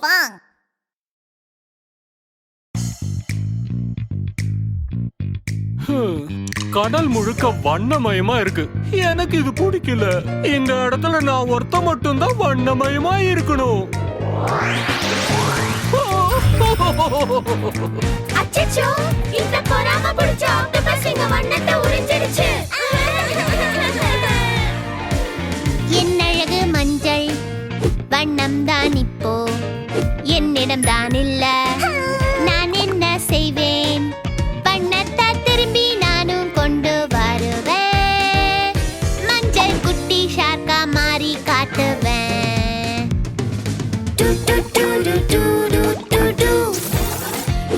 Ping pong ஹம், கடல் முழுக்க வண்ணமயமா இருக்கு. எனக்கு இது பிடிக்கல. இந்த இடத்துல நான் ஒருத்த மட்டும்தான் வண்ணமயமா இருக்கணும். அச்சச்சோ இந்த பொறாம பிடிச்ச ஆக்டோபஸ் எங்க வண்ணத்தை உறிஞ்சிடுச்சு. என்னிடம் தான் இல்ல. நான் என்ன செய்வேன்? வண்ணத்தை திரும்பி நானும் கொண்டு வருவேன். மஞ்சள் குட்டி ஷார்க்கா மாறி காட்டுவேன்.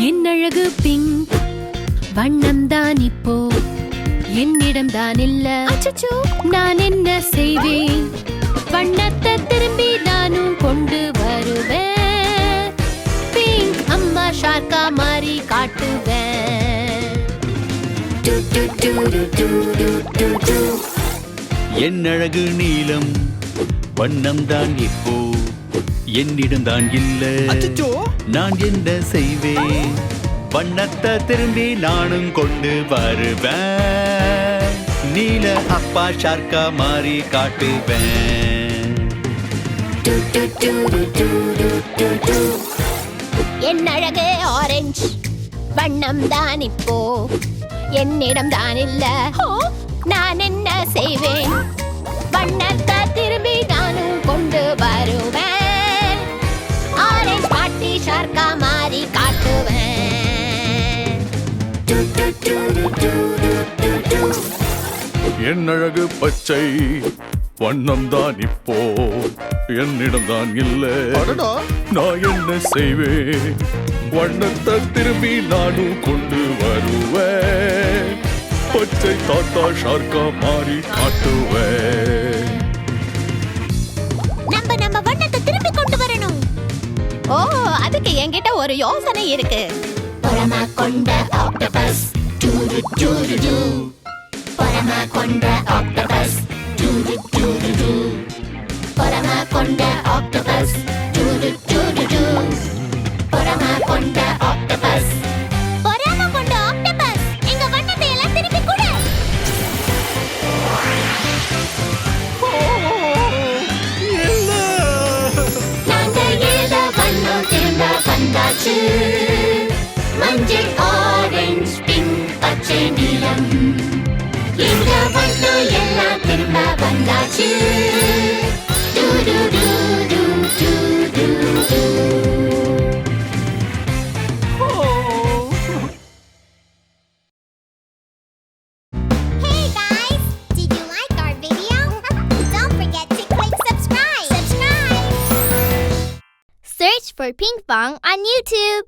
என்னழகு பிங்க் வண்ணம் தான் இப்போ. என்னிடம் தான் இல்ல. நான் என்ன செய்வேன் ஷார்க்கா மாறி காட்டுவேன் டு, டு, டு, டு, டு, டு, டு, டு. என் அழகு நீலம் வண்ணம் தான் இப்போ என்னிடம் தான் இல்ல நான் என்ன செய்வேன் வண்ணத்தை திரும்பி நானும் கொண்டு வருவேன் நீல அப்பா ஷார்க்கா மாறி காட்டுவேன். என் அழகு ஆரஞ்சு வண்ணம் தான் இப்போ. என்னிடம் தான் இல்ல. நான் என்ன செய்வேன்? வண்ணத்தை திரும்பி நானும் கொண்டு வருவேன். ஆரஞ்சு பாட்டி ஷார்க்கா மாறி காட்டுவேன். என் அழகு பச்சை. வண்ணம் தான் இப்போ. என்னிடம் தான் இல்லை. நான் என்ன செய்வேன்? வண்ணத்தை திரும்பி நானும் கொண்டு வருவேன். பச்சை தாத்தா ஷார்க்கா மாறி காட்டுவேன். நம்ம நம்ம வண்ணத்தை திரும்பி கொண்டு வரணும். ஓ அதுக்கு என்கிட்ட ஒரு யோசனை இருக்கு. பரம கொண்ட ஆக்டோபஸ் டூரு டூரு டூ. பரம கொண்ட ஆக்டோபஸ் டூரு வந்தாச்சு மஞ்சள் ஆரஞ்சு பிங்க் பச்சை நீலம் இந்த வண்ணம் எல்லாம் திரும்ப வந்தாச்சு. டு, டு, டு, டு, டு, டு, for Pink Bong on YouTube.